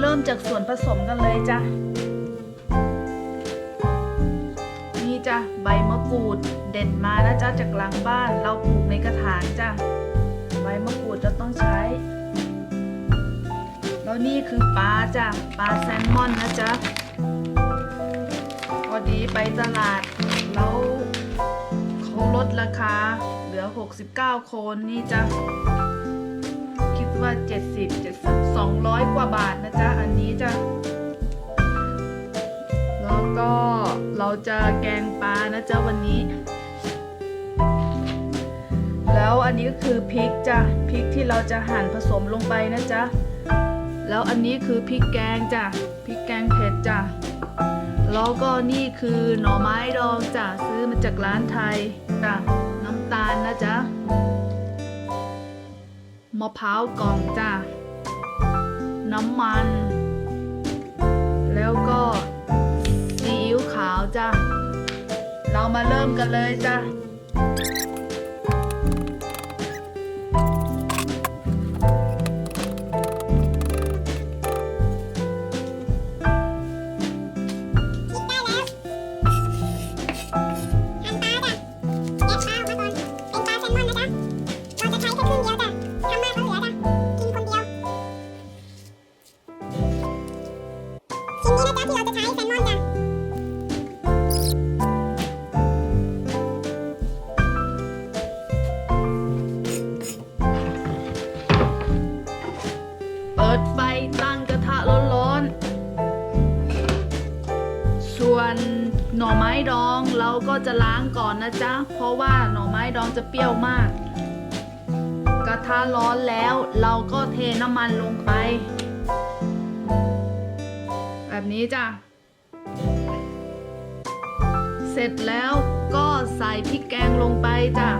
เริ่มจากส่วนผสมกันเลยจ้ะ นี่จ้ะใบมะกรูดเด็ดมานะจ๊ะจากหลังบ้าน เราปลูกในกระถางจ้ะ ใบมะกรูดจะต้องใช้ แล้วนี่คือปลาจ้ะ ปลาแซลมอนนะจ๊ะพอดีไปตลาดแล้วเขาลดราคาเหลือ 69 โคนนี่จ้ะ คิดว่า 70 70 200 กว่าบาทนะจ๊ะ อันนี้จ้ะ แล้วก็เราจะแกงปลานะจ๊ะ วันนี้ แล้วอันนี้ก็คือพริกจ้ะ พริกที่เราจะหั่นผสมลงไปนะจ๊ะ แล้วอันนี้คือพริกแกงจ้ะ พริกแกงเผ็ดจ้ะ แล้วก็นี่คือหน่อไม้ดองจ้ะ ซื้อมาจากร้านไทยจ้ะ น้ำตาลนะจ๊ะมะพร้าวกล่องจ้ะ น้ำมัน แล้วก็ซีอิ๊วขาวจ้ะ เรามาเริ่มกันเลยจ้ะ ดไฟตั้งกระทะร้อนๆ ส่วนหน่อไม้ดองเราก็จะล้างก่อนนะจ๊ะ เพราะว่าหน่อไม้ดองจะเปรี้ยวมาก กระทะร้อนแล้วเราก็เทน้ำมันลงไป แบบนี้จ้ะ เสร็จแล้วก็ใส่พริกแกงลงไปจ้ะ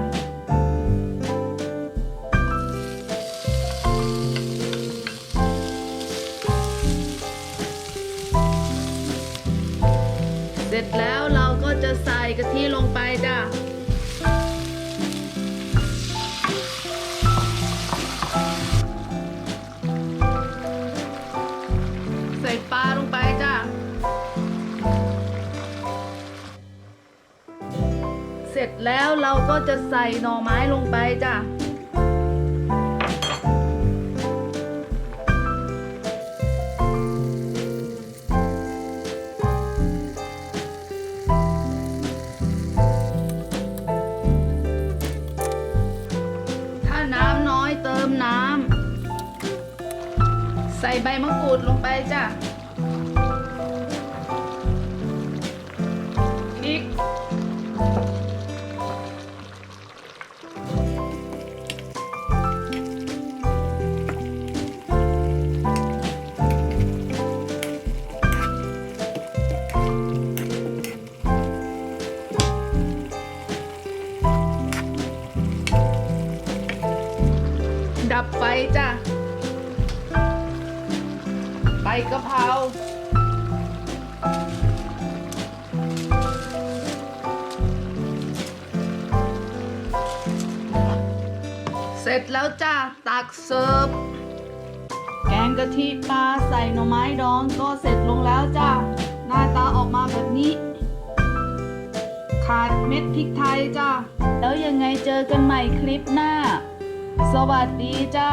ร็จแล้วเราก็จะใส่กะทิลงไปจ้ะใส่ปลาลงไปจ้ะเสร็จแล้วเราก็จะใส่หน่อไม้ลงไปจ้ะ ใส่ใบมะกรูดลงไปจ้ะพริกดับไฟจ้ะ กะเพราเสร็จแล้วจ้ะตักเสิร์ฟแกงกะทิปลาใส่หน่อไม้ดองก็เสร็จลงแล้วจ้ะหน้าตาออกมาแบบนี้ ขาดเม็ดพริกไทยจ้ะแล้วยังไงเจอกันใหม่คลิปหน้า สวัสดีจ้า